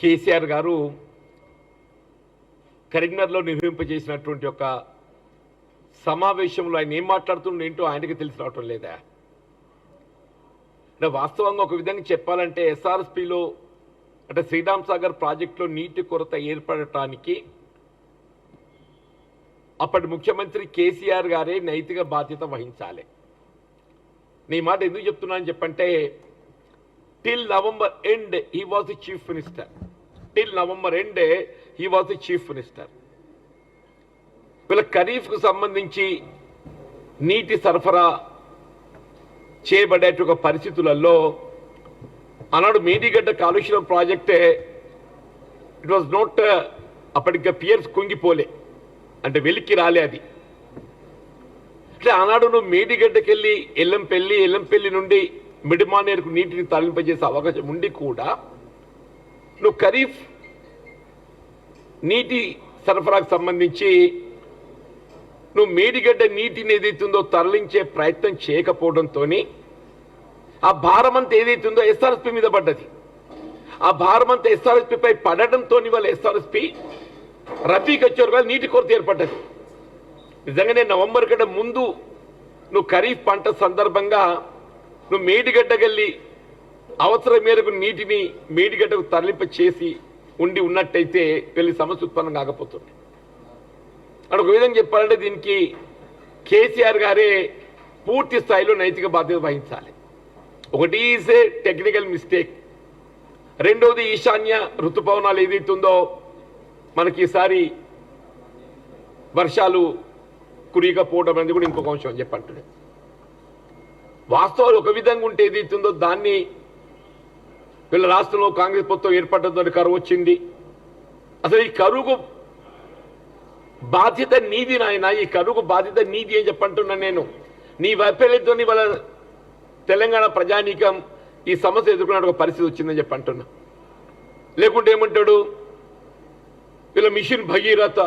కేసీఆర్ గారు కరీంనగర్లో నిర్వహింపజేసినటువంటి ఒక సమావేశంలో ఆయన ఏం మాట్లాడుతుండే ఏంటో ఆయనకి తెలిసి రావటం లేదా? అంటే వాస్తవంగా ఒక విధంగా చెప్పాలంటే ఎస్ఆర్ఎస్పిలో అంటే శ్రీరామ్ సాగర్ ప్రాజెక్టులో నీటి కొరత ఏర్పడటానికి అప్పటి ముఖ్యమంత్రి కేసీఆర్ గారే నైతిక బాధ్యత వహించాలి. నీ మాట ఎందుకు చెప్తున్నా అని చెప్పంటే till November end he was the chief minister. Till November end he was the chief minister వీళ్ళ ఖరీఫ్కు సంబంధించి నీటి సరఫరా చేయబడే పరిస్థితులలో ఆనాడు మేడిగడ్డ కాలుష్యం ప్రాజెక్టే ఇట్ వాజ్ నోట్ అప్పటికే పియర్స్ కుంగిపోలే. అంటే వెలికి రాలే అది. అంటే ఆనాడు నువ్వు మేడిగడ్డకెళ్ళి ఎల్లంపల్లి ఎల్లంపల్లి నుండి మిడిమానేరుకు నీటిని తరలింపజేసే అవకాశం ఉండి కూడా నువ్వు ఖరీఫ్ నీటి సరఫరాకు సంబంధించి నువ్వు మేడిగడ్డ నీటిని ఏదైతుందో తరలించే ప్రయత్నం చేయకపోవడంతో ఆ భారం అంతా ఏదైతుందో ఎస్ఆర్ఎస్పి మీద పడ్డది. ఆ భారం అంతా ఎస్ఆర్ఎస్పిపై పడడంతో వాళ్ళ ఎస్ఆర్ఎస్పి రబీకి వచ్చే నీటి కొరత ఏర్పడ్డది. నిజంగానే నవంబర్ కంటే ముందు నువ్వు ఖరీఫ్ పంట సందర్భంగా నువ్వు మేడిగడ్డకెళ్ళి అవసరం మేరకు నీటిని మేడిగడ్డకు తరలింప చేసి ఉండి ఉన్నట్టయితే పెళ్ళి సమస్య ఉత్పన్నం కాకపోతుంది. అక్కడ ఒక విధంగా చెప్పాలంటే దీనికి కేసీఆర్ గారే పూర్తి స్థాయిలో నైతిక బాధ్యత వహించాలి. ఒకటి ఈజ్ ఏ టెక్నికల్ మిస్టేక్. రెండవది ఈశాన్య ఋతుపవనాలు ఏదైతుందో మనకి ఈసారి వర్షాలు కురియకపోవడం అనేది కూడా ఇంకొక అంశం అని చెప్పంటున్నాడు. వాస్తవాలు ఒక విధంగా ఉంటే ఏదైతుందో దాన్ని వీళ్ళ రాష్ట్రంలో కాంగ్రెస్ ప్రభుత్వం ఏర్పడడంతో కరువు వచ్చింది. అసలు ఈ కరువుకు బాధ్యత నీది నాయన ఈ కరువుకు బాధ్యత నీది అని చెప్పంటున్నా నేను. నీ వైఫల్యంతో వాళ్ళ తెలంగాణ ప్రజానీకం ఈ సమస్య ఎదుర్కొన్న ఒక పరిస్థితి వచ్చిందని చెప్పంటున్నా. లేకుంటే ఏమంటాడు? వీళ్ళ మిషన్ భగీరథ.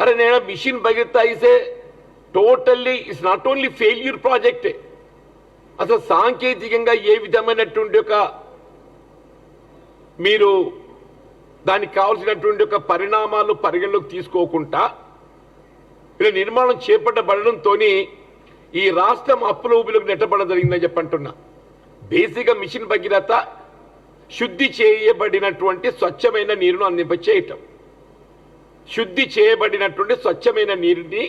అరే నేను mission Bhagiratha ఇసే totally it's not only failure ప్రాజెక్టే అసలు సాంకేతికంగా ఏ విధమైనటువంటి ఒక మీరు దానికి కావాల్సినటువంటి ఒక పరిణామాలు పరిగణలోకి తీసుకోకుండా ఇలా నిర్మాణం చేపట్టబడడంతో ఈ రాష్ట్రం అప్పుల ఊపిలోకి నెట్టబడడం జరిగిందని చెప్పంటున్నా బేసిక్గా మిషన్ భగీరథ శుద్ధి చేయబడినటువంటి స్వచ్ఛమైన నీరును అందింప చేయటం శుద్ధి చేయబడినటువంటి స్వచ్ఛమైన నీరుని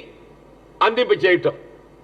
అందింప చేయటం